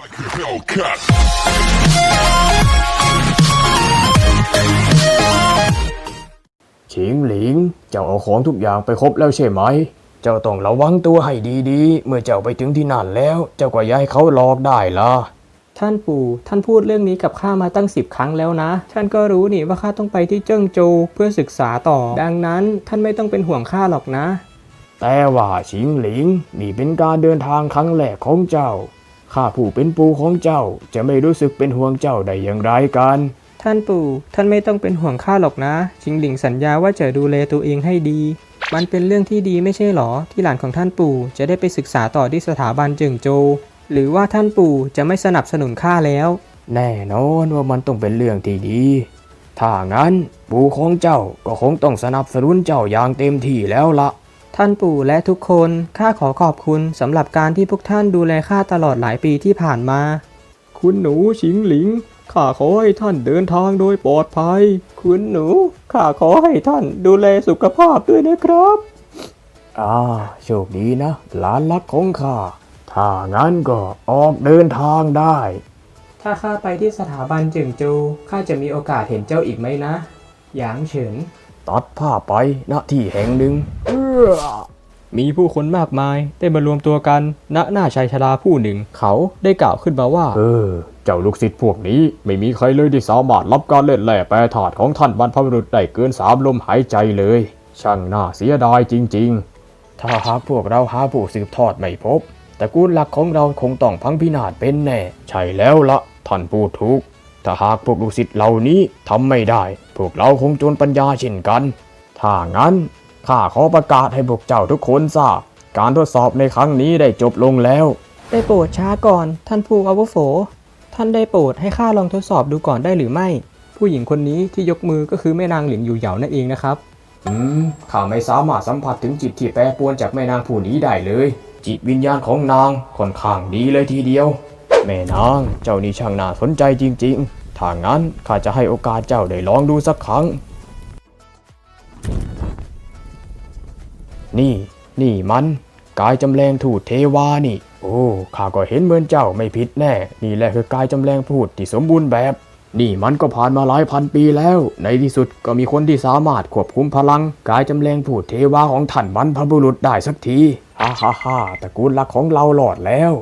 Like a Hellcat. ฉิงหลิง เจ้าเอาของทุกอย่างไปครบแล้วใช่ไหม เจ้าต้องระวังตัวให้ดีๆ เมื่อเจ้าไปถึงที่นั่นแล้ว เจ้าก็อย้ายเขาหลอกได้ล่ะท่านปู่ ท่านพูดเรื่องนี้กับข้ามาตั้งสิบครั้งแล้วนะ ท่านก็รู้นี่ว่าข้าต้องไปที่เจิ้งโจวเพื่อศึกษาต่อ ดังนั้นท่านไม่ต้องเป็นห่วงข้าหรอกนะ แต่ว่าฉิงหลิง นี่เป็นการเดินทางครั้งแรกของเจ้า ข้าผู้เป็นปู่ของเจ้าจะไม่รู้สึกเป็นห่วงเจ้าได้อย่างไรกัน ท่านปู่ ท่านไม่ต้องเป็นห่วงข้าหรอกนะ ชิงหลิงสัญญาว่าจะดูแลตัวเองให้ดี มันเป็นเรื่องที่ดีไม่ใช่หรอ ที่หลานของท่านปู่จะได้ไปศึกษาต่อที่สถาบันเจิงโจวหรือว่าท่านปู่จะไม่สนับสนุนข้าแล้ว แน่นอนว่ามันต้องเป็นเรื่องที่ดี ถ้างั้นปู่ของเจ้าก็คงต้องสนับสนุนเจ้าอย่างเต็มที่แล้วละ ท่านปู่และทุกคนข้าขอขอบคุณสำหรับการที่พวกท่านดูแลข้าตลอดหลายปีที่ผ่านมา คุณหนูชิงหลิงข้าขอให้ท่านเดินทางโดยปลอดภัย คุณหนูข้าขอให้ท่านดูแลสุขภาพด้วยนะครับ อ่าโชคดีนะหลานรักของข้า ถ้างั้นก็ออกเดินทางได้ ถ้าข้าไปที่สถาบันเจิงโจวข้าจะมีโอกาสเห็นเจ้าอีกไหมนะ หยางเฉิน ตัดผ้าไปณที่แห่งหนึ่งเอื้อมีผู้คนมากมายได้มารวมตัวกัน ณหน้าชายชราผู้หนึ่ง เขาได้กล่าวขึ้นมาว่า เออ เจ้าลูกศิษย์พวกนี้ไม่มีใครเลยที่สามารถรับการเล่นแหล่แปรถาดของท่านบรรพบุรุษได้เกินสามลมหายใจเลย ช่างน่าเสียดายจริง ๆ ถ้าหากพวกเราหาผู้สืบทอดไม่พบตระกูลหลักของเราคงต้องพังพินาศเป็นแน่ ใช่แล้วละท่านพูดถูก ถ้าหากพวกลูกศิษย์เหล่านี้ทำไม่ได้ พวกเราคงจนปัญญาเช่นกัน ถ้างั้นข้าขอประกาศให้พวกเจ้าทุกคนทราบ การทดสอบในครั้งนี้ได้จบลงแล้ว ได้โปรดช้าก่อน ท่านผู้อาวุโส ท่านได้โปรดให้ข้าลองทดสอบดูก่อนได้หรือไม่ ผู้หญิงคนนี้ที่ยกมือก็คือแม่นางหลินอยู่เหยานั่นเองนะครับ อืมข้าไม่สามารถสัมผัสถึงจิตที่แปรปรวนจากแม่นางผู้นี้ได้เลย จิตวิญญาณของนางค่อนข้างดีเลยทีเดียว แม่นาง เจ้านี่ช่างน่าสนใจจริง ๆ ถ้างั้นข้าจะให้โอกาสเจ้าได้ลองดูสักครั้ง นี่ นี่มัน กายจำแรงถูดเทวานี่ โอ้ข้าก็เห็นเหมือนเจ้าไม่ผิดแน่ นี่แหละคือกายจำแรงพูดที่สมบูรณ์แบบ นี่มันก็ผ่านมาหลายพันปีแล้ว ในที่สุดก็มีคนที่สามารถควบคุมพลัง กายจำแรงพูดเทวาของท่านบรรพบุรุษได้สักที ฮ่าฮ่าฮ่าตระกูลหลักของเราหลอดแล้ว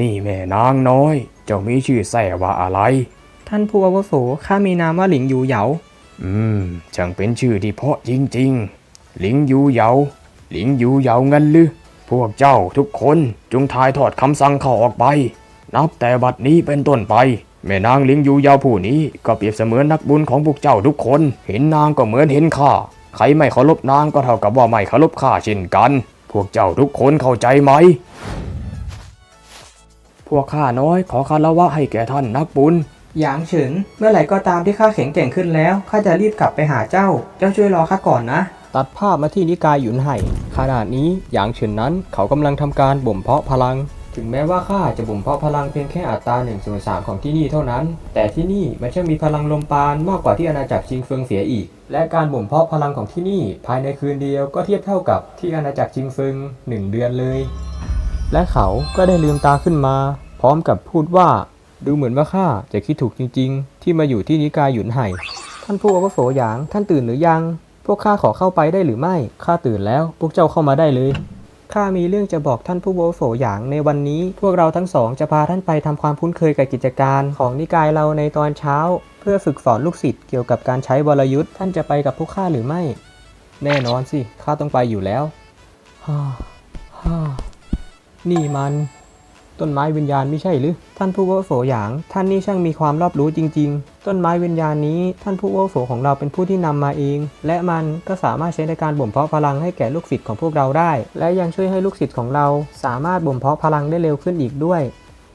นี่แม่นางน้อย เจ้ามีชื่อแส่ว่าอะไร ท่านผู้อาวุโสข้ามีนามว่าหลิงอยู่เหยา อืม ช่างเป็นชื่อที่เพราะจริงๆ หลิงยูเหยา หลิงยูเหยางั้นหรือ พวกเจ้าทุกคนจงทายทอดคำสั่งเขาออกไป นับแต่บัดนี้เป็นต้นไป แม่นางหลิงยูเหยาผู้นี้ก็เปรียบเสมือนนักบุญของพวกเจ้าทุกคน เห็นนางก็เหมือนเห็นข้า ใครไม่เคารพนางก็เท่ากับว่าไม่เคารพข้าเช่นกัน พวกเจ้าทุกคนเข้าใจไหม พวกข้าน้อยขอคารวะให้แก่ท่านนักบุญ หยางเฉิน เมื่อไหร่ก็ตามที่ข้าแข็งแกร่งขึ้นแล้ว ข้าจะรีบกลับไปหาเจ้า เจ้าช่วยรอข้าก่อนนะ ตัดภาพมาที่นิกายหยุนไห่ขณะนี้หยางเฉินนั้นเขากำลังทำการบ่มเพาะพลัง ถึงแม้ว่าข้าจะบ่มเพาะพลังเพียงแค่อัตรา1ส่วน3ของที่นี่เท่านั้น แต่ที่นี่มันช่างมีพลังลมปานมากกว่าที่อาณาจักรชิงเฟิงเสียอีก และการบ่มเพาะพลังของที่นี่ ภายในคืนเดียวก็เทียบเท่ากับที่อาณาจักรชิงเฟิงหนึ่งเดือนเลย และเขาก็ได้ลืมตาขึ้นมา พร้อมกับพูดว่าดูเหมือนว่าข้าจะคิดถูกจริง ๆ ที่มาอยู่ที่นิกายหยุนไห่ท่านผู้อาวุโสหยาง ท่านตื่นหรือยัง พวกข้าขอเข้าไปได้หรือไม่ข้าตื่นแล้ว พวกเจ้าเข้ามาได้เลยข้ามีเรื่องจะบอกท่านผู้อาวุโสหยางในวันนี้ พวกเราทั้งสองจะพาท่านไปทำความคุ้นเคยกับกิจการของนิกายเราในตอนเช้า เพื่อฝึกสอนลูกศิษย์เกี่ยวกับการใช้วรยุทธ์ท่านจะไปกับพวกข้าหรือไม่ แน่นอนสิข้าต้องไปอยู่แล้วฮ่าฮ่า นี่มัน ต้นไม้วิญญาณไม่ใช่หรือ ท่านผู้อาวุโสหยาง ท่านนี่ช่างมีความรอบรู้จริง ๆ ต้นไม้วิญญาณนี้ท่านผู้อาวุโสของเราเป็นผู้ที่นำมาเอง และมันก็สามารถใช้ในการบ่มเพาะพลังให้แก่ลูกศิษย์ของพวกเราได้ และยังช่วยให้ลูกศิษย์ของเรา สามารถบ่มเพาะพลังได้เร็วขึ้นอีกด้วย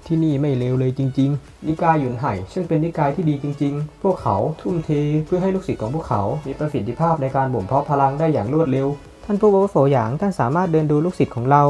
ที่นี่ไม่เลวเลยจริง ๆ นิกายหยุนไห่ซึ่งเป็นนิกายที่ดีจริง ๆ พวกเขาทุ่มเทเพื่อให้ลูกศิษย์ของพวกเขา มีประสิทธิภาพในการบ่มเพาะพลังได้อย่างรวดเร็วานผู้อาวุโสหยางท่านสามารถเดินดูลูกศิษย์ของเรา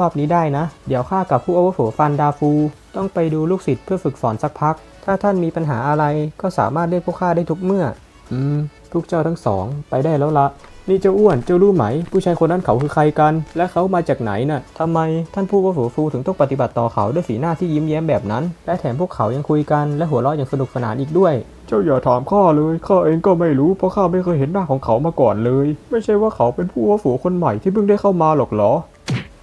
รอบๆนี้ได้นะ เดี๋ยวข้ากับผู้อาวุโสฟันดาฟู ต้องไปดูลูกศิษย์เพื่อฝึกสอนสักพัก ถ้าท่านมีปัญหาอะไรก็สามารถเรียกพวกข้าได้ทุกเมื่อ อืม พวกเจ้าทั้งสอง ไปได้แล้วละ นี่เจ้าอ้วน เจ้ารู้ไหม ผู้ชายคนนั้นเขาคือใครกัน และเขามาจากไหนน่ะทำไมท่านผู้ว่าฝูฟูถึงต้องปฏิบัติต่อเขาด้วยสีหน้าที่ยิ้มแย้มแบบนั้น และแถมพวกเขายังคุยกันและหัวเราะอย่างสนุกสนานอีกด้วย เจ้าอย่าถามข้าเลย ข้าเองก็ไม่รู้เพราะข้าไม่เคยเห็นหน้าของเขามาก่อนเลย ไม่ใช่ว่าเขาเป็นผู้ว่าฝูคนใหม่ที่เพิ่งได้เข้ามาหรอกหรอ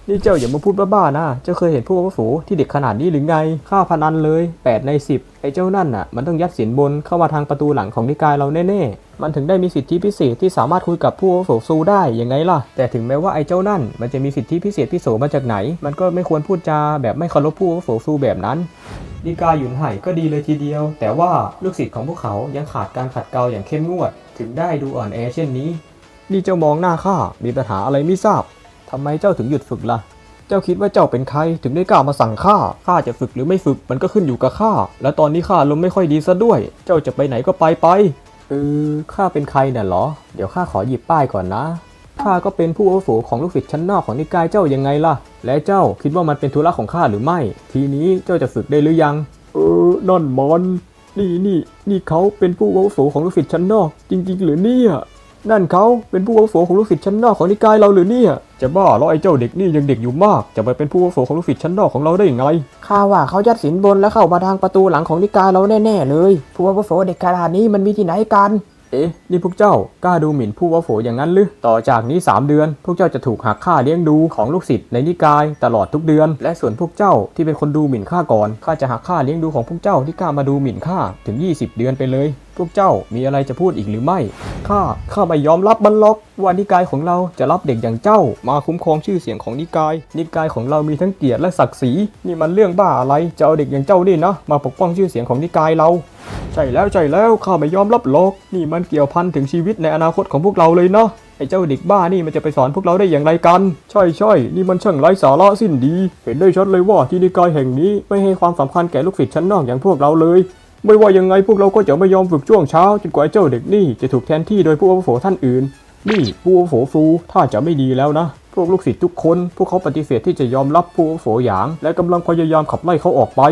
นี่เจ้าอย่ามาพูดบ้าๆนะ เจ้าเคยเห็นผู้ว่าฝูที่เด็กขนาดนี้หรือไงข้าพนันเลย 8 ใน 10 ไอ้เจ้านั่นน่ะ มันต้องยัดสินบนเข้ามาทางประตูหลังของนิกายเราแน่ๆ มันถึงได้มีสิทธิพิเศษที่สามารถคุยกับผู้ว่าฝูซูได้ยังไงล่ะ แต่ถึงแม้ว่าไอ้เจ้านั่น มันจะมีสิทธิพิเศษพิโสมาจากไหน มันก็ไม่ควรพูดจาแบบไม่เคารพผู้ว่าฝูซูแบบนั้นนิกายหยุนไห่ก็ดีเลยทีเดียว แต่ว่าลูกศิษย์ของพวกเขายังขาดการขัดเกลาอย่างเข้มงวด ถึงได้ดูอ่อนแอเช่นนี้ นี่เจ้ามองหน้าข้ามีปัญหาอะไรไม่ทราบ ทำไมเจ้าถึงหยุดฝึกล่ะ เจ้าคิดว่าเจ้าเป็นใครถึงได้กล้ามาสั่งข้า ข้าจะฝึกหรือไม่ฝึกมันก็ขึ้นอยู่กับข้า และตอนนี้ข้าลมณ์ไม่ค่อยดีซะด้วย เจ้าจะไปไหนก็ไปไป เออ ข้าเป็นใครน่ะเหรอ เดี๋ยวข้าขอหยิบป้ายก่อนนะ ข้าก็เป็นผู้อาวุโสของลูกศิษย์ชั้นนอกของนิกายเจ้ายังไงล่ะ และเจ้าคิดว่ามันเป็นธุระของข้าหรือไม่ ทีนี้เจ้าจะฝึกได้หรือยัง เออ นั่นมัน นี่นี่นี่เขาเป็นผู้อาวุโสของลูกศิษย์ชั้นนอก จริง ๆ หรือเนี่ย นั่นเขาเป็นผู้อาวุโสของลูกศิษย์ชั้นนอกของนิกายเราหรือเนี่ย จะบ้าแล้วไอ้เจ้าเด็กนี่ยังเด็กอยู่มาก จะไปเป็นผู้อาวุโสของลูกศิษย์ชั้นนอกของเราได้ยังไง ข้าว่าเขายัดสินบนแล้วเข้ามาทางประตูหลังของนิกายเราแน่ๆเลย ผู้อาวุโสเด็กขนาดนี้มันมีที่ไหนกัน เอ๊ะ นี่พวกเจ้ากล้าดูหมิ่นผู้อาวุโสอย่างนั้นหรือต่อจากนี้ 3 เดือน พวกเจ้าจะถูกหักค่าเลี้ยงดูของลูกศิษย์ในนิกายตลอดทุกเดือน และส่วนพวกเจ้าที่เป็นคนดูหมิ่นข้าก่อนข้าจะหักค่าเลี้ยงดูของพวกเจ้าที่กล้ามาดูหมิ่นข้าถึง 20 เดือนไปเลย พวกเจ้ามีอะไรจะพูดอีกหรือไม่ ข้า ข้าไม่ยอมรับมันหรอกว่านิกายของเราจะรับเด็กอย่างเจ้า มาคุ้มครองชื่อเสียงของนิกาย นิกายของเรามีทั้งเกียรติและศักดิ์ศรี นี่มันเรื่องบ้าอะไร จะเอาเด็กอย่างเจ้านี่นะ มาปกป้องชื่อเสียงของนิกายเรา ใช่แล้วใช่แล้ว ข้าไม่ยอมรับหรอก นี่มันเกี่ยวพันถึงชีวิตในอนาคตของพวกเราเลยเนาะไอ้เจ้าเด็กบ้านี่มันจะไปสอนพวกเราได้อย่างไรกัน ใช่ใช่นี่มันช่างไร้สาระสิ้นดี เห็นได้ชัดเลยว่าที่นิกายแห่งนี้ไม่ให้ความสำคัญแก่ลูกศิษย์ชั้นนอกอย่างพวกเราเลย ไม่ว่ายังไงพวกเราก็จะไม่ยอมฝึกช่วงเช้าจนกว่าเจ้าเด็กนี่จะถูกแทนที่โดยผู้อาวุโสท่านอื่น นี่ผู้อาวุโสฟูถ้าจะไม่ดีแล้วนะ พวกลูกศิษย์ทุกคน พวกเขาปฏิเสธที่จะยอมรับผู้อาวุโสหยาง และกำลังพยายามขับไล่เขาออกไป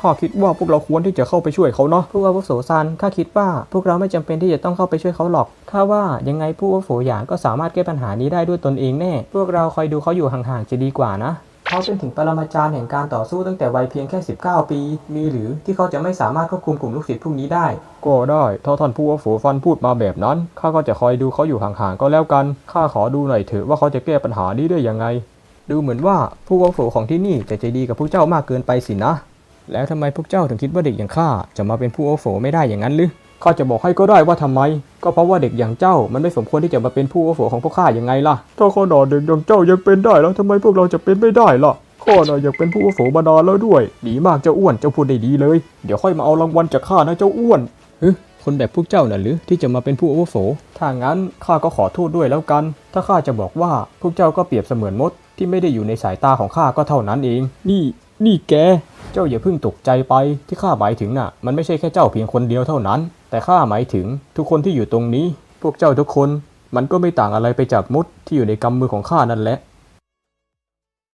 ข้าคิดว่าพวกเราควรที่จะเข้าไปช่วยเขาเนาะผู้อาวุโสซันข้าคิดว่าพวกเราไม่จำเป็นที่จะต้องเข้าไปช่วยเขาหรอกข้าว่ายังไงผู้อาวุโสหยางก็สามารถแก้ปัญหานี้ได้ด้วยตนเองแน่ พวกเราคอยดูเขาอยู่ห่างๆจะดีกว่านะ เขาเป็นถึงปรมาจารย์แห่งการต่อสู้ตั้งแต่วัยเพียงแค่ 19 ปี มีหรือที่เขาจะไม่สามารถควบคุมกลุ่มลูกศิษย์พวกนี้ได้ ก็ได้ถ้าท่านผู้อาวุโสฟันพูดมาแบบนั้นข้าก็จะคอยดูเขาอยู่ห่างๆก็แล้วกันข้าขอดูหน่อยเถอะว่าเขาจะแก้ปัญหานี้ได้ยังไง ดูเหมือนว่าผู้อาวุโสของที่นี่จะใจดีกับพวกเจ้ามากเกินไปสินะ แล้วทำไมพวกเจ้าถึงคิดว่าเด็กอย่างข้าจะมาเป็นผู้อาวุโสไม่ได้อย่างนั้นหรือ ข้าจะบอกให้ก็ได้ว่าทำไม ก็เพราะว่าเด็กอย่างเจ้ามันไม่สมควรที่จะมาเป็นผู้อาวุโสของพวกข้ายังไงล่ะ ถ้าขนาดเด็กอย่างเจ้ายังเป็นได้แล้วทำไมพวกเราจะเป็นไม่ได้ล่ะ ข้าน่ะอยากเป็นผู้อาวุโสมานานแล้วด้วย ดีมากเจ้าอ้วน เจ้าพูดได้ดีเลย เดี๋ยวค่อยมาเอารางวัลจากข้านะเจ้าอ้วนเฮ้ยคนแบบพวกเจ้าน่ะหรือที่จะมาเป็นผู้อาวุโส ถ้างั้นข้าก็ขอโทษด้วยแล้วกัน ถ้าข้าจะบอกว่าพวกเจ้าก็เปรียบเสมือนมดที่ไม่ได้อยู่ในสายตาของข้าก็เท่านั้นเอง นี่ นี่แก เจ้าอย่าเพิ่งตกใจไปที่ข้าหมายถึงน่ะ มันไม่ใช่แค่เจ้าเพียงคนเดียวเท่านั้น แต่ข้าหมายถึงทุกคนที่อยู่ตรงนี้ พวกเจ้าทุกคน มันก็ไม่ต่างอะไรไปจากมุดที่อยู่ในกำมือของข้านั่นแหละ